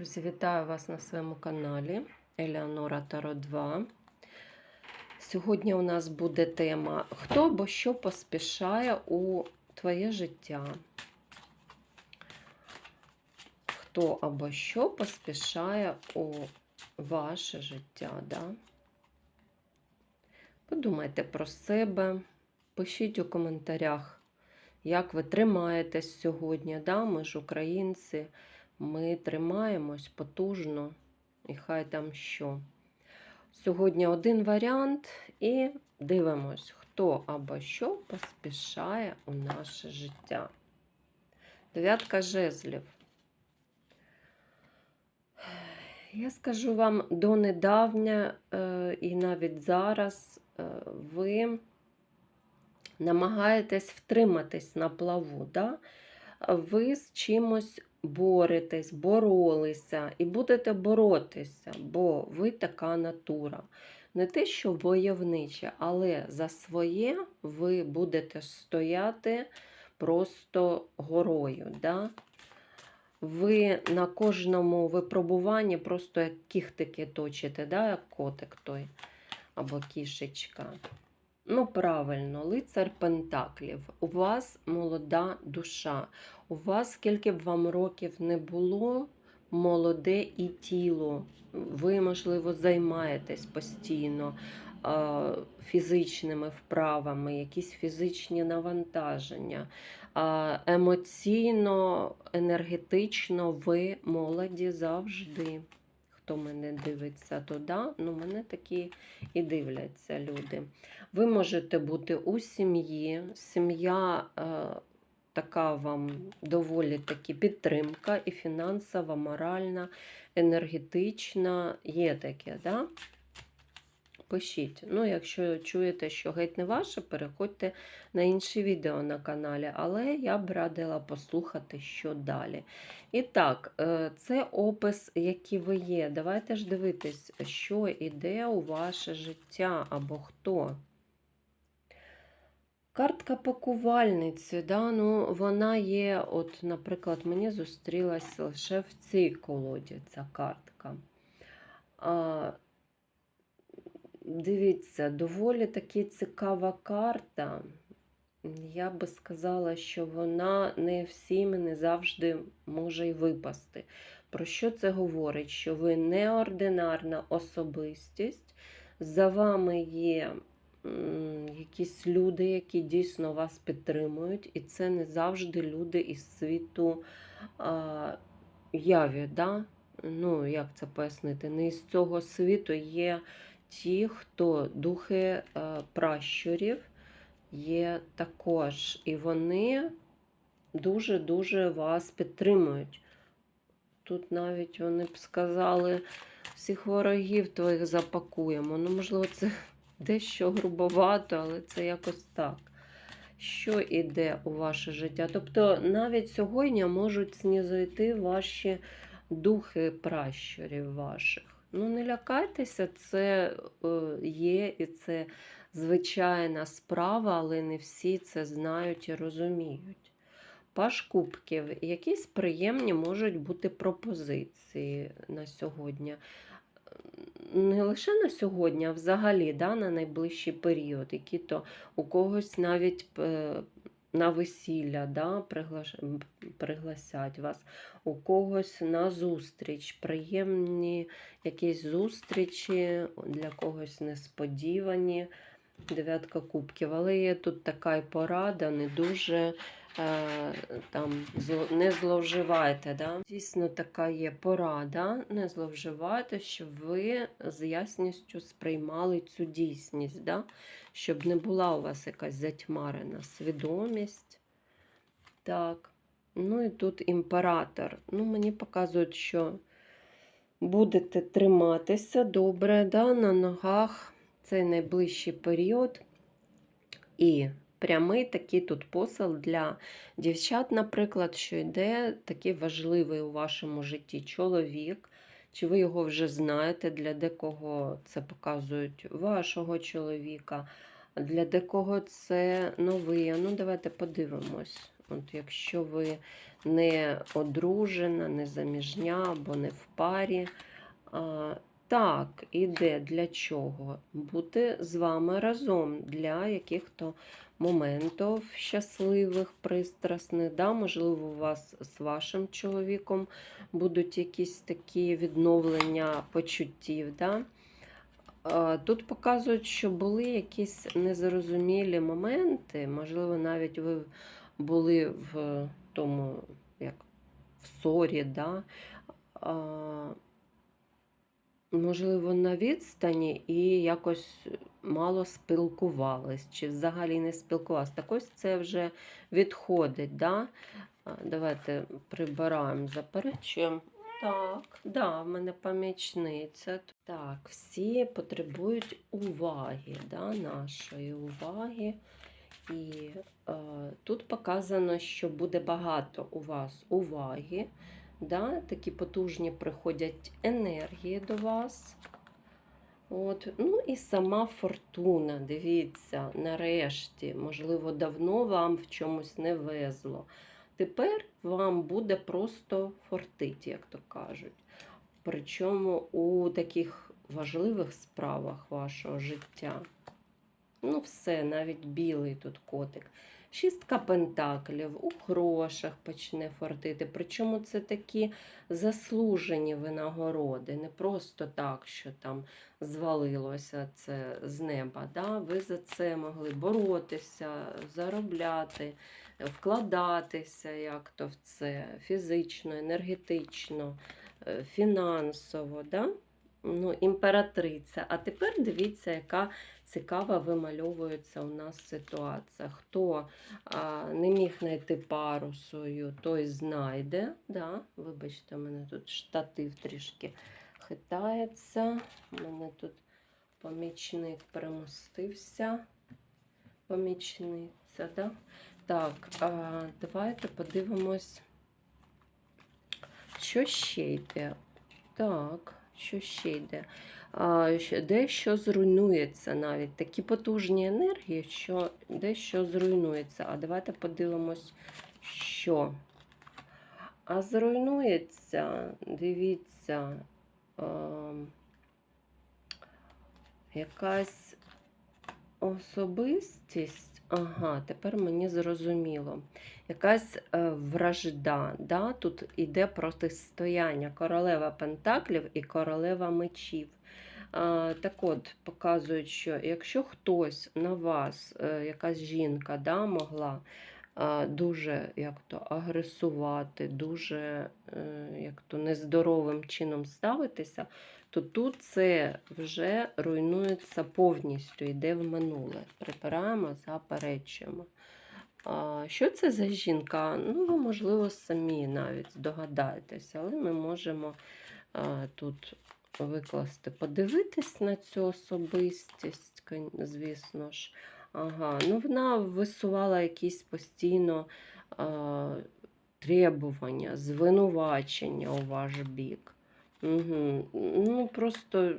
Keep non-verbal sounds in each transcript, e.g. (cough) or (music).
Друзі, вітаю вас на своєму каналі Елеонора Таро 2. Сьогодні у нас буде тема Хто або що поспішає у твоє життя? Хто або що поспішає у ваше життя? Да? Подумайте про себе, пишіть у коментарях, як ви тримаєтесь сьогодні. Да? Ми ж українці. Ми тримаємось потужно, і хай там що. Сьогодні один варіант, і дивимось, хто або що поспішає у наше життя. Дев'ятка жезлів. Я скажу вам донедавня е, і навіть зараз е, ви намагаєтесь втриматись на плаву. Да? Ви з чимось боретесь, боролися і будете боротися, бо ви така натура. Не те, що войовнича, але за своє ви будете стояти просто горою. Да? Ви на кожному випробуванні просто як кіхтики точите, да? як котик той або кішечка. Ну, правильно, лицар Пентаклів. У вас молода душа. У вас, скільки б вам років не було, молоде і тіло. Ви, можливо, займаєтесь постійно а, фізичними вправами, якісь фізичні навантаження. А, емоційно, енергетично ви молоді завжди. Хто мене дивиться туди, ну мене такі і дивляться люди. Ви можете бути у сім'ї, сім'я е, така вам доволі таки підтримка, і фінансова, моральна, енергетична, є таке, да? Пишіть. Ну, якщо чуєте, що геть не ваше, переходьте на інші відео на каналі, але я б радила послухати, що далі. І так, е, це опис, який ви є. Давайте ж дивитись, що йде у ваше життя або хто. Картка пакувальниці, да, ну, вона є, от, наприклад, мені зустрілась лише в цій колоді ця картка. А, Дивіться, доволі таки цікава карта. Я би сказала, що вона не всім і не завжди може й випасти. Про що це говорить? Що ви неординарна особистість, за вами є якісь люди, які дійсно вас підтримують, і це не завжди люди із світу а, яві. Да? Ну, як це пояснити? Не із цього світу є ті, хто духи а, пращурів є також, і вони дуже-дуже вас підтримують. Тут навіть вони б сказали, всіх ворогів твоїх запакуємо. Ну, можливо, це (laughs) дещо грубовато, але це якось так. Що йде у ваше життя? Тобто навіть сьогодні можуть знизойти ваші духи пращурів ваших. Ну, не лякайтеся, це е, є і це звичайна справа, але не всі це знають і розуміють. Паш кубків, якісь приємні можуть бути пропозиції на сьогодні не лише на сьогодні, а взагалі да, на найближчий період, які то у когось навіть е, на весілля да, приглаш... пригласять вас, у когось на зустріч, приємні якісь зустрічі, для когось несподівані. Дев'ятка кубків. Але є тут така й порада, не дуже Е, там не зловживайте. Да? Дійсно, така є порада, не зловживайте, щоб ви з ясністю сприймали цю дійсність, да? щоб не була у вас якась затьмарена свідомість. Так. Ну і тут імператор. Ну, Мені показують, що будете триматися добре да, на ногах цей найближчий період. І прямий такий тут посил для дівчат, наприклад, що йде такий важливий у вашому житті чоловік. Чи ви його вже знаєте, для декого це показують вашого чоловіка, для декого це новий. Ну, давайте подивимось. От якщо ви не одружена, не заміжня або не в парі. Так, іде для чого? Бути з вами разом для яких-то моментів щасливих, пристрасних. Да? Можливо, у вас з вашим чоловіком будуть якісь такі відновлення почуттів. Да? Тут показують, що були якісь незрозумілі моменти, можливо, навіть ви були в тому, як в ссорі, да? Можливо, на відстані і якось мало спілкувались, чи взагалі не спілкувалися. Так ось це вже відходить. Да? Давайте прибираємо, заперечуємо. Так, да, в мене помічниця. Так, всі потребують уваги, да, нашої уваги. І е, тут показано, що буде багато у вас уваги. Да? Такі потужні приходять енергії до вас. От. Ну і сама фортуна, дивіться, нарешті, можливо, давно вам в чомусь не везло. Тепер вам буде просто фортить, як то кажуть. Причому у таких важливих справах вашого життя. Ну, все, навіть білий тут котик. Шістка пентаклів у грошах почне фортити. Причому це такі заслужені винагороди, не просто так, що там звалилося це з неба. Да? Ви за це могли боротися, заробляти, вкладатися як то в це фізично, енергетично, е, фінансово. Да? Ну, імператриця. А тепер дивіться, яка цікава вимальовується у нас ситуація. Хто а, не міг знайти пару свою, той знайде. Да? Вибачте, у мене тут штатив трішки хитається. У мене тут помічник перемостився. Помічниця, да? Так, а, давайте подивимось, що ще йде. Так, що ще йде? Дещо зруйнується навіть. Такі потужні енергії, що дещо зруйнується. А давайте подивимось, що. А зруйнується, дивіться, якась особистість. Ага, тепер мені зрозуміло. Якась е, вражда. Да? Тут іде протистояння королева Пентаклів і королева мечів. А, так от, показують, що якщо хтось на вас, е, якась жінка, да, могла а, дуже як то, агресувати, дуже е, як то, нездоровим чином ставитися, то тут це вже руйнується повністю, йде в минуле. Прибираємо, заперечуємо. Що це за жінка? Ну, ви, можливо, самі навіть здогадаєтеся, але ми можемо тут викласти, подивитись на цю особистість, звісно ж. Ага, ну вона висувала якісь постійно а, требування, звинувачення у ваш бік. Угу. Ну, просто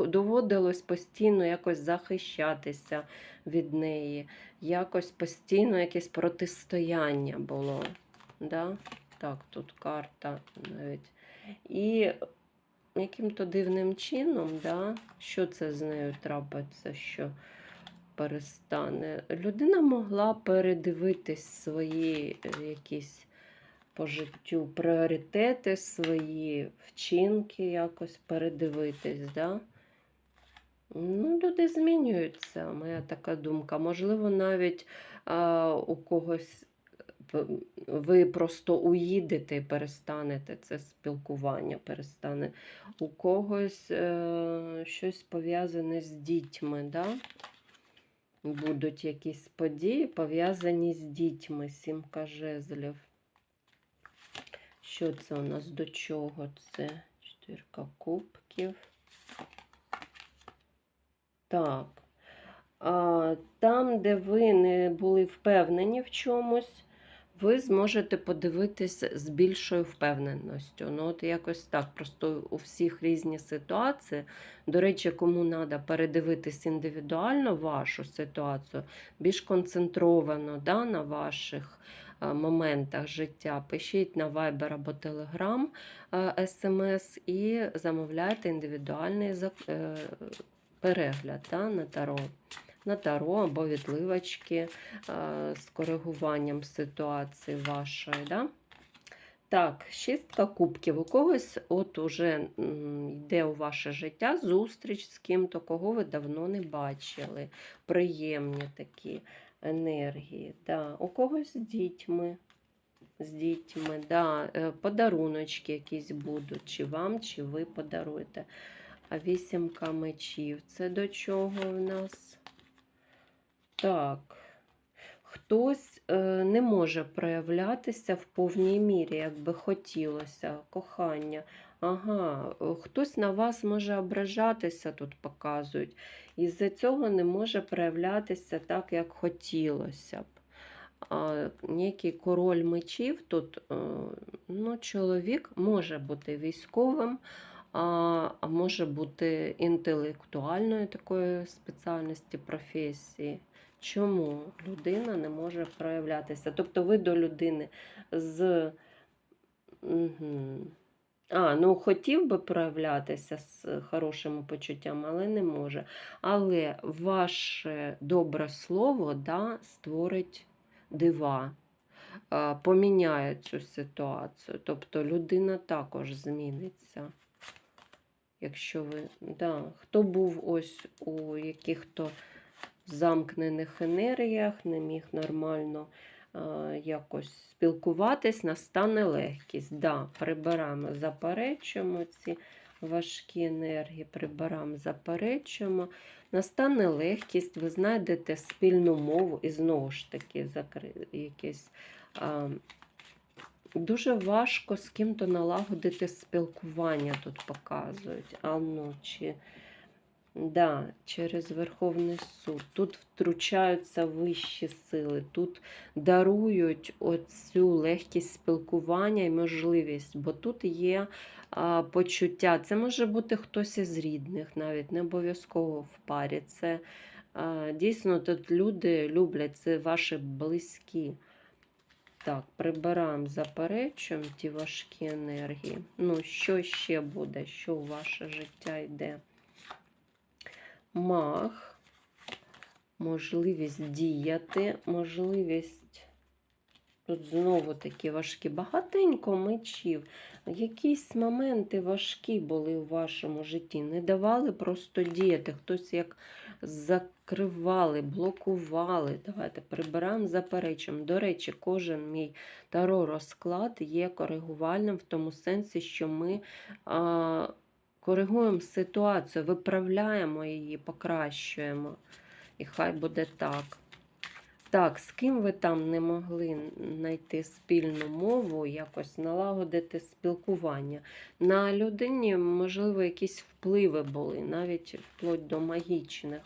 доводилось постійно якось захищатися від неї, якось постійно якесь протистояння було. Да? Так, тут карта навіть. І яким-то дивним чином, да? що це з нею трапиться, що перестане. Людина могла передивитись свої е, якісь по життю пріоритети, свої вчинки якось передивитись. Да? Ну, люди змінюються, моя така думка. Можливо, навіть а, у когось ви просто уїдете і перестанете це спілкування, перестане у когось е, щось пов'язане з дітьми. Да? Будуть якісь події пов'язані з дітьми, сімка жезлів. Що це у нас до чого? Це чотирка кубків. Так. А, там, де ви не були впевнені в чомусь, ви зможете подивитися з більшою впевненістю. Ну, от якось так. Просто у всіх різні ситуації. До речі, кому треба передивитись індивідуально вашу ситуацію, більш концентровано да, на ваших моментах життя, пишіть на Viber або Telegram е, смс і замовляйте індивідуальний е, перегляд та, на таро. На таро або відливочки е, з коригуванням ситуації вашої. Да? Так, шістка кубків. У когось от уже йде у ваше життя зустріч з ким-то, кого ви давно не бачили. Приємні такі енергії. Да. У когось з дітьми. З дітьми, да. е, подаруночки якісь будуть, чи вам, чи ви подаруєте. А вісімка мечів. Це до чого в нас? Так. Хтось е, не може проявлятися в повній мірі, як би хотілося, кохання. Ага, е, хтось на вас може ображатися, тут показують. І з-за цього не може проявлятися так, як хотілося б. А, Ніякий король мечів тут е, ну, чоловік може бути військовим, а може бути інтелектуальною такої спеціальності професії. Чому людина не може проявлятися? Тобто ви до людини з. Угу. А, ну хотів би проявлятися з хорошими почуттями, але не може. Але ваше добре слово да, створить дива, поміняє цю ситуацію. Тобто людина також зміниться. Якщо ви. Да. Хто був ось у яких-то замкнених енергіях, не міг нормально е, якось спілкуватись, настане легкість. Да, прибираємо, заперечуємо ці важкі енергії, прибираємо, заперечуємо. Настане легкість, ви знайдете спільну мову і знову ж таки закри... якесь. А, Дуже важко з ким-то налагодити спілкування, тут показують. А ну, чи Да, через Верховний суд. Тут втручаються вищі сили, тут дарують оцю легкість спілкування і можливість, бо тут є а, почуття. Це може бути хтось із рідних, навіть не обов'язково в парі. Це а, дійсно тут люди люблять, це ваші близькі. Так, прибираємо, заперечуємо ті важкі енергії. Ну, що ще буде, що у ваше життя йде? Маг, можливість діяти, можливість. Тут знову такі важкі, багатенько мечів. Якісь моменти важкі були у вашому житті. Не давали просто діяти. Хтось як закривали, блокували. Давайте прибираємо, заперечуємо. До речі, кожен мій таро розклад є коригувальним в тому сенсі, що ми. А, коригуємо ситуацію, виправляємо її, покращуємо. І хай буде так. Так, з ким ви там не могли знайти спільну мову, якось налагодити спілкування. На людині, можливо, якісь впливи були, навіть вплоть до магічних.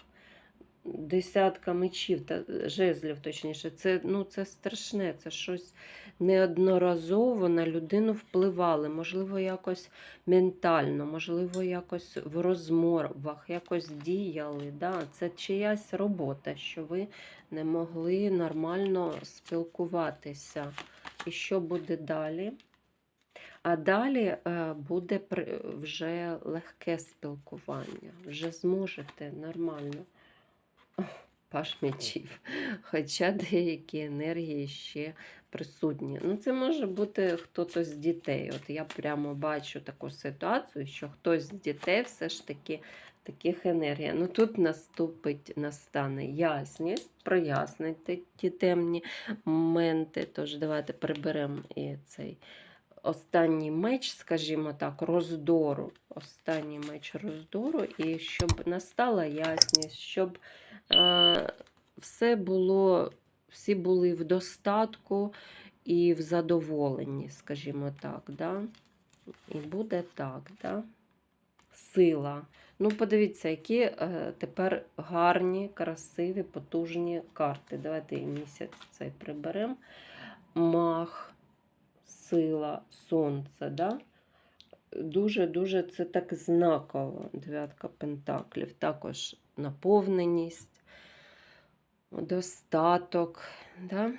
Десятка мечів та жезлів, точніше, це ну, це страшне, це щось неодноразово на людину впливали, можливо, якось ментально, можливо, якось в розмовах, якось діяли. Да? Це чиясь робота, що ви не могли нормально спілкуватися. І що буде далі? А далі е, буде вже легке спілкування, вже зможете нормально. Паш мечів. Хоча деякі енергії ще присутні. Ну, Це може бути хтось з дітей. От Я прямо бачу таку ситуацію, що хтось з дітей все ж таки таких енергій. Ну Тут наступить, настане ясність, прояснить ті темні моменти. Тож, давайте приберемо і цей. Останній меч, скажімо так, роздору. Останній меч роздору, і щоб настала ясність, щоб е, все було, всі були в достатку і в задоволенні, скажімо так. Да? І буде так, да? сила. Ну, подивіться, які е, тепер гарні, красиві, потужні карти. Давайте і місяць цей приберемо. Мах сила, сонце. Да? Дуже-дуже це так знаково. Дев'ятка пентаклів. Також наповненість, достаток. Да?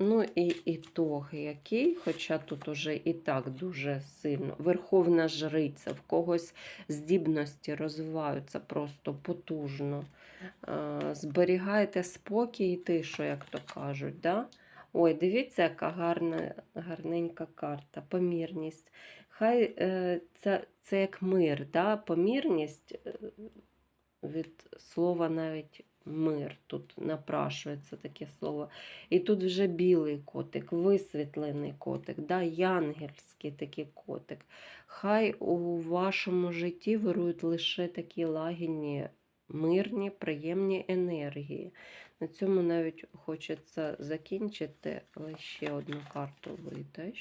Ну і ітоги які, хоча тут уже і так дуже сильно. Верховна жриця, в когось здібності розвиваються просто потужно. Е, Зберігайте спокій і тишу, як то кажуть. Да? Ой, дивіться, яка гарна, гарненька карта. Помірність. Хай е, це, це як мир, да? помірність е, від слова навіть мир. Тут напрашується таке слово. І тут вже білий котик, висвітлений котик, да? янгельський такий котик. Хай у вашому житті вирують лише такі лагідні, мирні, приємні енергії. На цьому навіть хочеться закінчити, але ще одну карту вийде.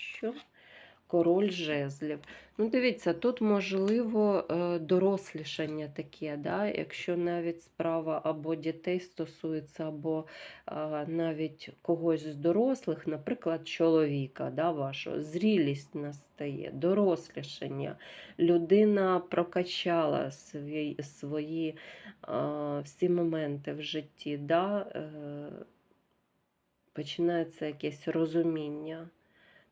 Король жезлів. Ну, дивіться, тут можливо е, дорослішання таке, да? якщо навіть справа або дітей стосується, або навіть когось з дорослих, наприклад, чоловіка да, вашого, зрілість настає, дорослішання. Людина прокачала свої, свої всі моменти в житті. Да? Е, починається якесь розуміння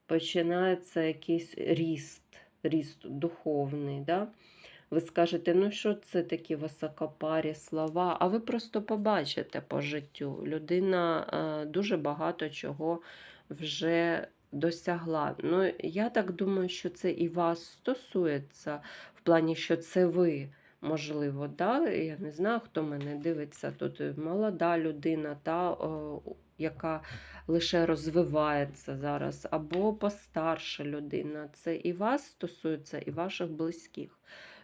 починається якийсь ріст, ріст духовний. Да? Ви скажете, ну що це такі високопарі слова? А ви просто побачите по життю. Людина е, дуже багато чого вже досягла. Ну, Я так думаю, що це і вас стосується, в плані, що це ви. Можливо, да? я не знаю, хто мене дивиться тут. Молода людина, та, о, яка лише розвивається зараз, або постарша людина. Це і вас стосується, і ваших близьких.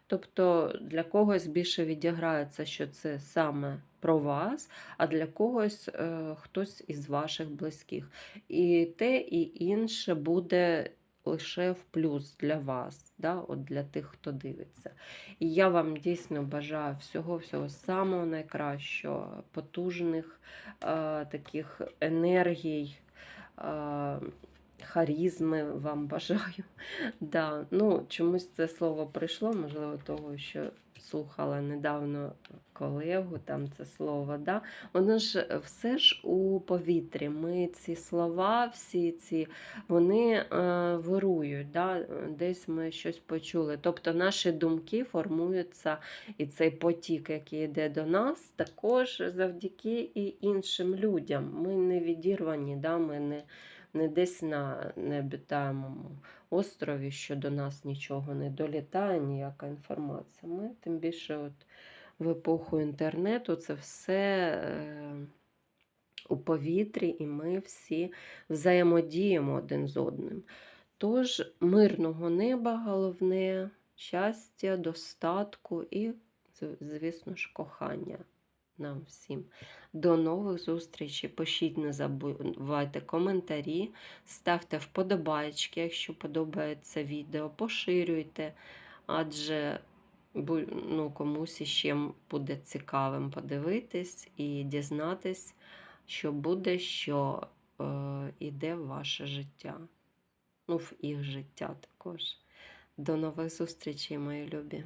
Тобто для когось більше відіграється, що це саме про вас, а для когось е, хтось із ваших близьких. І те, і інше буде лише в плюс для вас, да? от для тих, хто дивиться. І я вам дійсно бажаю всього-всього самого найкращого, потужних е, таких енергій. Е, Харізми вам бажаю. (laughs) Да. Ну, Чомусь це слово прийшло, можливо, того, що слухала недавно колегу, там це слово. Да? Воно ж все ж у повітрі. Ми ці слова, всі ці, вони е, вирують, да? десь ми щось почули. Тобто наші думки формуються, і цей потік, який йде до нас, також завдяки і іншим людям. Ми не відірвані, да? ми не не десь на необітаємому острові, що до нас нічого не долітає, ніяка інформація. Ми тим більше от в епоху інтернету це все е, у повітрі, і ми всі взаємодіємо один з одним. Тож, мирного неба головне, щастя, достатку і, звісно ж, кохання нам всім. До нових зустрічей. Пишіть, не забувайте коментарі, ставте вподобайки, якщо подобається відео, поширюйте, адже ну, комусь іще буде цікавим подивитись і дізнатись, що буде, що е, йде в ваше життя. Ну, в їх життя також. До нових зустрічей, мої любі!